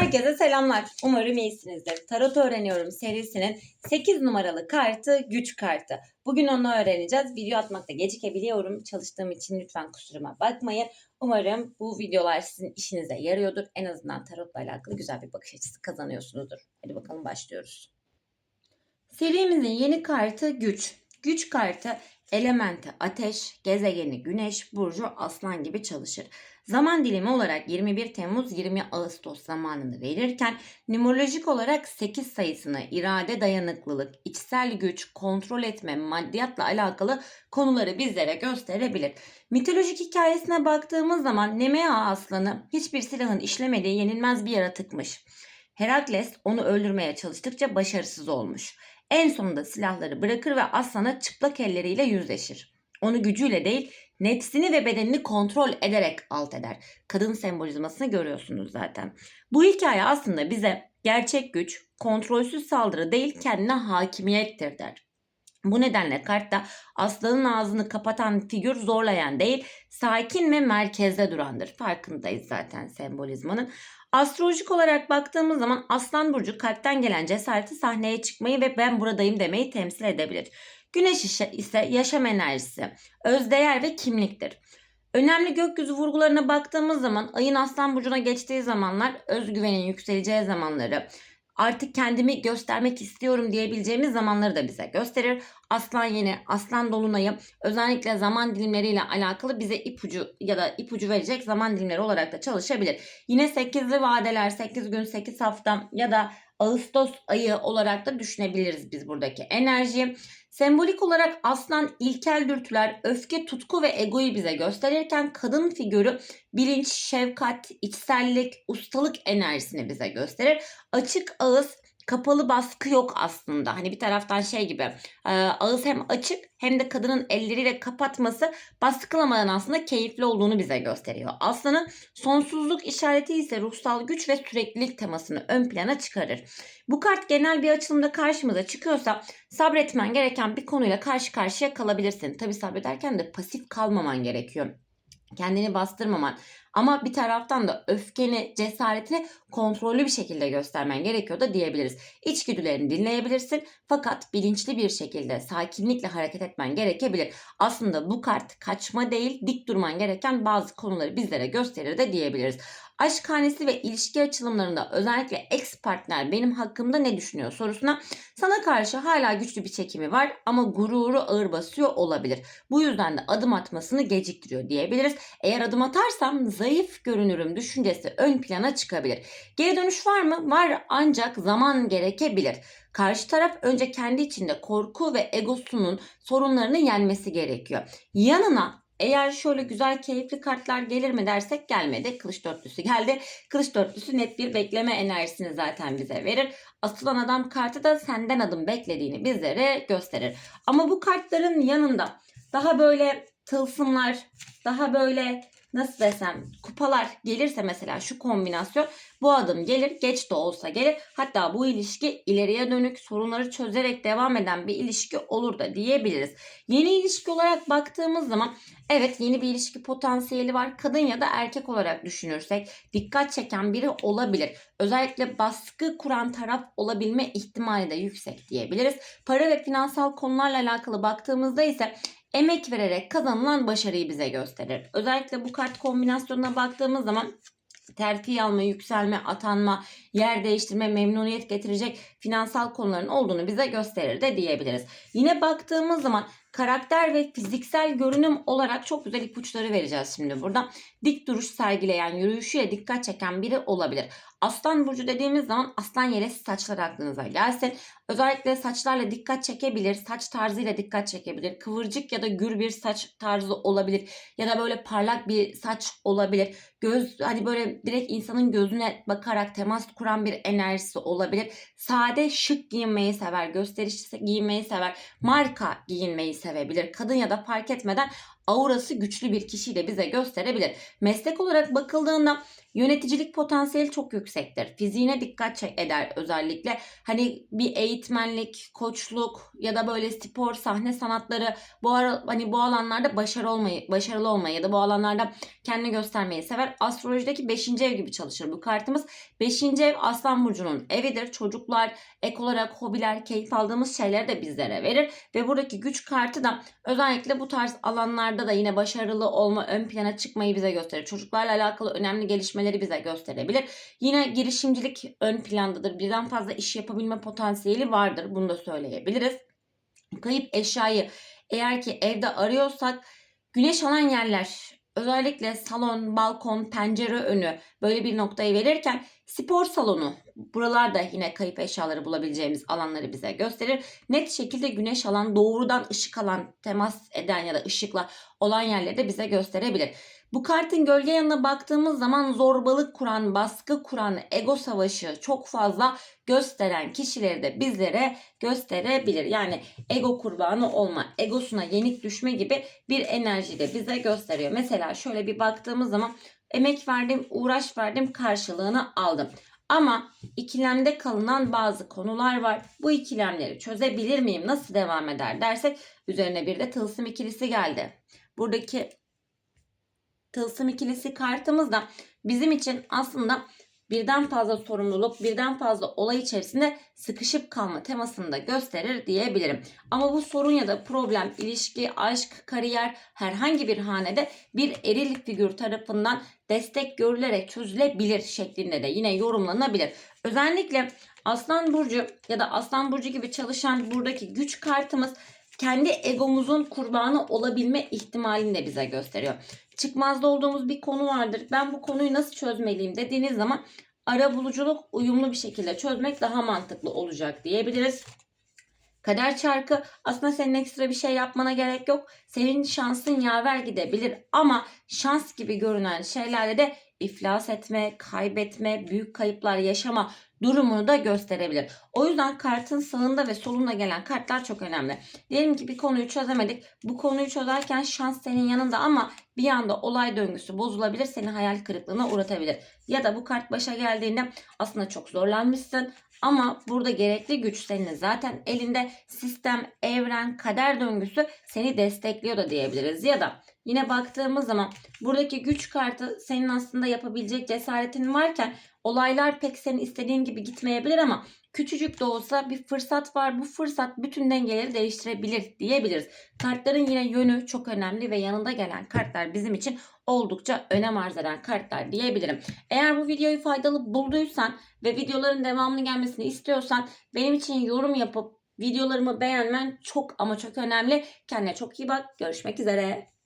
Herkese selamlar. Umarım iyisinizdir. Tarot öğreniyorum serisinin 8 numaralı kartı güç kartı. Bugün onu öğreneceğiz. Video atmakta gecikebiliyorum. Çalıştığım için lütfen kusuruma bakmayın. Umarım bu videolar sizin işinize yarıyordur. En azından tarotla alakalı güzel bir bakış açısı kazanıyorsunuzdur. Hadi bakalım başlıyoruz. Serimizin yeni kartı güç. Güç kartı elementi ateş, gezegeni güneş, burcu aslan gibi çalışır. Zaman dilimi olarak 21 Temmuz 20 Ağustos zamanını verirken numerolojik olarak 8 sayısını irade dayanıklılık, içsel güç, kontrol etme, maddiyatla alakalı konuları bizlere gösterebilir. Mitolojik hikayesine baktığımız zaman Nemea aslanı hiçbir silahın işlemediği yenilmez bir yaratıkmış. Herakles onu öldürmeye çalıştıkça başarısız olmuş. En sonunda silahları bırakır ve aslana çıplak elleriyle yüzleşir. Onu gücüyle değil, nefsini ve bedenini kontrol ederek alt eder. Kadın sembolizmasını görüyorsunuz zaten. Bu hikaye aslında bize gerçek güç, kontrolsüz saldırı değil kendine hakimiyettir der. Bu nedenle kartta aslanın ağzını kapatan figür zorlayan değil, sakin ve merkezde durandır. Farkındayız zaten sembolizmanın. Astrolojik olarak baktığımız zaman Aslan Burcu kalpten gelen cesareti sahneye çıkmayı ve ben buradayım demeyi temsil edebilir. Güneş ise- yaşam enerjisi, özdeğer ve kimliktir. Önemli gökyüzü vurgularına baktığımız zaman ayın Aslan Burcu'na geçtiği zamanlar özgüvenin yükseleceği zamanları, artık kendimi göstermek istiyorum diyebileceğimiz zamanları da bize gösterir. Aslan yeni, aslan dolunayı özellikle zaman dilimleriyle alakalı bize ipucu ya da ipucu verecek zaman dilimleri olarak da çalışabilir. Yine 8'li vadeler, 8 gün, 8 hafta ya da Ağustos ayı olarak da düşünebiliriz biz buradaki enerjiyi. Sembolik olarak aslan ilkel dürtüler, öfke, tutku ve egoyu bize gösterirken kadın figürü bilinç, şefkat, içsellik, ustalık enerjisini bize gösterir. Açık ağız, kapalı baskı yok aslında. Hani bir taraftan şey gibi e, ağız hem açık hem de kadının elleriyle kapatması baskılamadan aslında keyifli olduğunu bize gösteriyor. Aslanın sonsuzluk işareti ise ruhsal güç ve süreklilik temasını ön plana çıkarır. Bu kart genel bir açılımda karşımıza çıkıyorsa sabretmen gereken bir konuyla karşı karşıya kalabilirsin. Tabi sabrederken de pasif kalmaman gerekiyor. Kendini bastırmaman ama bir taraftan da öfkeni, cesaretini kontrollü bir şekilde göstermen gerekiyor da diyebiliriz. İçgüdülerini dinleyebilirsin fakat bilinçli bir şekilde sakinlikle hareket etmen gerekebilir. Aslında bu kart kaçma değil dik durman gereken bazı konuları bizlere gösterir de diyebiliriz. Aşk hanesi ve ilişki açılımlarında özellikle ex partner benim hakkımda ne düşünüyor sorusuna sana karşı hala güçlü bir çekimi var ama gururu ağır basıyor olabilir. Bu yüzden de adım atmasını geciktiriyor diyebiliriz. Eğer adım atarsam zayıf görünürüm düşüncesi ön plana çıkabilir. Geri dönüş var mı? Var ancak zaman gerekebilir. Karşı taraf önce kendi içinde korku ve egosunun sorunlarını yenmesi gerekiyor. Yanına eğer şöyle güzel keyifli kartlar gelir mi dersek gelmedi. Kılıç dörtlüsü geldi. Kılıç dörtlüsü net bir bekleme enerjisini zaten bize verir. Asılan adam kartı da senden adım beklediğini bizlere gösterir. Ama bu kartların yanında daha böyle tılsımlar, daha böyle nasıl desem kupalar gelirse mesela şu kombinasyon bu adım gelir geç de olsa gelir. Hatta bu ilişki ileriye dönük sorunları çözerek devam eden bir ilişki olur da diyebiliriz. Yeni ilişki olarak baktığımız zaman evet yeni bir ilişki potansiyeli var. Kadın ya da erkek olarak düşünürsek dikkat çeken biri olabilir. Özellikle baskı kuran taraf olabilme ihtimali de yüksek diyebiliriz. Para ve finansal konularla alakalı baktığımızda ise emek vererek kazanılan başarıyı bize gösterir. Özellikle bu kart kombinasyonuna baktığımız zaman terfi alma, yükselme, atanma, yer değiştirme, memnuniyet getirecek finansal konuların olduğunu bize gösterir de diyebiliriz. Yine baktığımız zaman karakter ve fiziksel görünüm olarak çok güzel ipuçları vereceğiz şimdi burada. Dik duruş sergileyen, yürüyüşüyle dikkat çeken biri olabilir. Aslan burcu dediğimiz zaman aslan yelesi saçlar aklınıza gelsin. Özellikle saçlarla dikkat çekebilir, saç tarzıyla dikkat çekebilir. Kıvırcık ya da gür bir saç tarzı olabilir ya da böyle parlak bir saç olabilir. Göz hani böyle direkt insanın gözüne bakarak temas kuran bir enerjisi olabilir. Sade, şık giyinmeyi sever, gösterişli giyinmeyi sever, marka giyinmeyi sevebilir. Kadın ya da fark etmeden aurası güçlü bir kişiyi de bize gösterebilir. Meslek olarak bakıldığında Yöneticilik potansiyeli çok yüksektir. Fiziğine dikkat eder özellikle. Hani bir eğitmenlik, koçluk ya da böyle spor, sahne sanatları bu ara, hani bu alanlarda başarılı olmayı, başarılı olmayı ya da bu alanlarda kendini göstermeyi sever. Astrolojideki 5. ev gibi çalışır bu kartımız. 5. ev Aslan burcunun evidir. Çocuklar, ek olarak hobiler, keyif aldığımız şeyleri de bizlere verir ve buradaki güç kartı da özellikle bu tarz alanlarda da yine başarılı olma, ön plana çıkmayı bize gösterir. Çocuklarla alakalı önemli gelişmeleri bize gösterebilir. Yine girişimcilik ön plandadır. Birden fazla iş yapabilme potansiyeli vardır. Bunu da söyleyebiliriz. Kayıp eşyayı eğer ki evde arıyorsak güneş alan yerler özellikle salon, balkon, pencere önü böyle bir noktayı verirken spor salonu buralarda yine kayıp eşyaları bulabileceğimiz alanları bize gösterir. Net şekilde güneş alan, doğrudan ışık alan, temas eden ya da ışıkla olan yerleri de bize gösterebilir. Bu kartın gölge yanına baktığımız zaman zorbalık kuran, baskı kuran, ego savaşı çok fazla gösteren kişileri de bizlere gösterebilir. Yani ego kurbanı olma, egosuna yenik düşme gibi bir enerji de bize gösteriyor. Mesela şöyle bir baktığımız zaman emek verdim, uğraş verdim, karşılığını aldım. Ama ikilemde kalınan bazı konular var. Bu ikilemleri çözebilir miyim? Nasıl devam eder dersek üzerine bir de tılsım ikilisi geldi. Buradaki tılsım ikilisi kartımız da bizim için aslında birden fazla sorumluluk, birden fazla olay içerisinde sıkışıp kalma temasını da gösterir diyebilirim. Ama bu sorun ya da problem, ilişki, aşk, kariyer herhangi bir hanede bir eril figür tarafından destek görülerek çözülebilir şeklinde de yine yorumlanabilir. Özellikle Aslan Burcu ya da Aslan Burcu gibi çalışan buradaki güç kartımız kendi egomuzun kurbanı olabilme ihtimalini de bize gösteriyor. Çıkmazda olduğumuz bir konu vardır. Ben bu konuyu nasıl çözmeliyim dediğiniz zaman ara buluculuk uyumlu bir şekilde çözmek daha mantıklı olacak diyebiliriz. Kader çarkı aslında senin ekstra bir şey yapmana gerek yok. Senin şansın yaver gidebilir ama şans gibi görünen şeylerle de iflas etme, kaybetme, büyük kayıplar yaşama durumunu da gösterebilir. O yüzden kartın sağında ve solunda gelen kartlar çok önemli. Diyelim ki bir konuyu çözemedik. Bu konuyu çözerken şans senin yanında ama bir anda olay döngüsü bozulabilir. Seni hayal kırıklığına uğratabilir. Ya da bu kart başa geldiğinde aslında çok zorlanmışsın. Ama burada gerekli güç senin zaten elinde sistem, evren, kader döngüsü seni destekliyor da diyebiliriz. Ya da yine baktığımız zaman buradaki güç kartı senin aslında yapabilecek cesaretin varken olaylar pek senin istediğin gibi gitmeyebilir ama küçücük de olsa bir fırsat var. Bu fırsat bütün dengeleri değiştirebilir diyebiliriz. Kartların yine yönü çok önemli ve yanında gelen kartlar bizim için oldukça önem arz eden kartlar diyebilirim. Eğer bu videoyu faydalı bulduysan ve videoların devamını gelmesini istiyorsan benim için yorum yapıp videolarımı beğenmen çok ama çok önemli. Kendine çok iyi bak. Görüşmek üzere.